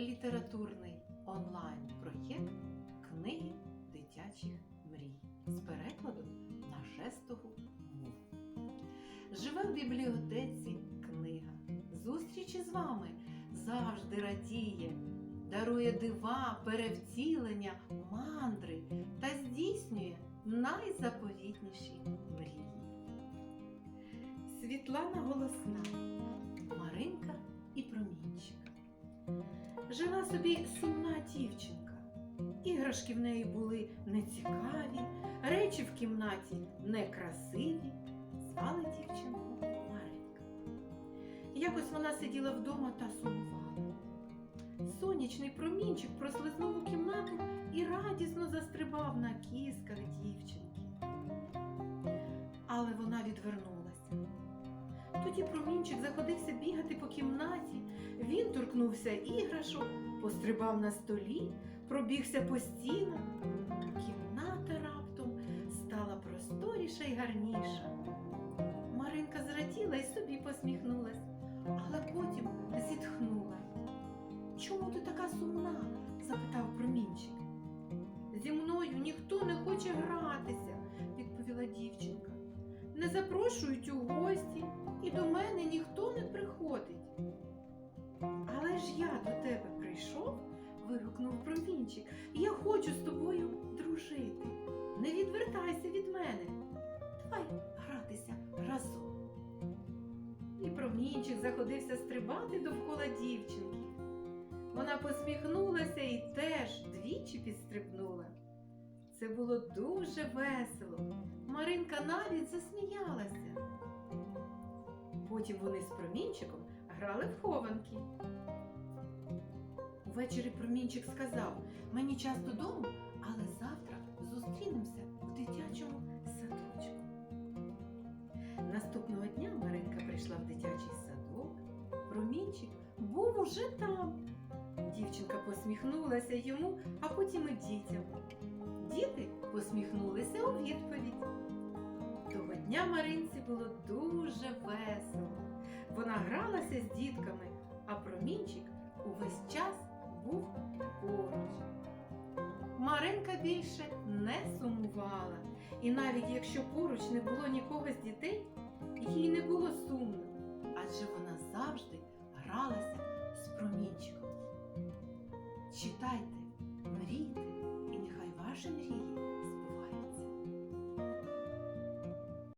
літературний онлайн-проєкт Книги дитячих мрій з перекладу на жестову мову. Живе в бібліотеці книга. Зустрічі з вами завжди радіє, дарує дива, перевтілення, мандри та здійснює найзаповітніші мрії. Світлана Голосна Жила собі сумна дівчинка. Іграшки в неї були нецікаві, речі в кімнаті некрасиві. Звали дівчинку Маринка. Якось вона сиділа вдома та сумувала. Сонячний промінчик прослизнув у кімнату і радісно застрибав на кісках дівчинки. Але вона відвернулася. Тоді промінчик заходився бігати по кімнаті, він торкнувся іграшок, пострибав на столі, пробігся по стінах. Кімната раптом стала просторіша й гарніша. Маринка зраділа і собі посміхнулась, Не запрошують у гості, і до мене ніхто не приходить. Але ж я до тебе прийшов, вигукнув промінчик. Я хочу з тобою дружити. Не відвертайся від мене. Давай гратися разом. І промінчик заходився стрибати довкола дівчинки. Вона посміхнулася і теж двічі підстрибнула. Це було дуже весело. Маринка навіть засміялася. Потім вони з промінчиком грали в хованки. Увечері промінчик сказав: мені час додому, але завтра зустрінемося у дитячому садочку. Наступного дня Маринка прийшла в дитячий садок. Промінчик був уже там. Дівчинка посміхнулася йому, а потім і дітям. Діти посміхнулися у відповідь. Того дня Маринці було дуже весело. Вона гралася з дітками, а промінчик увесь час був поруч. Маринка більше не сумувала, і навіть якщо поруч не було нікого з дітей, їй не було сумно, адже вона завжди гралася з промінчиком. Читайте,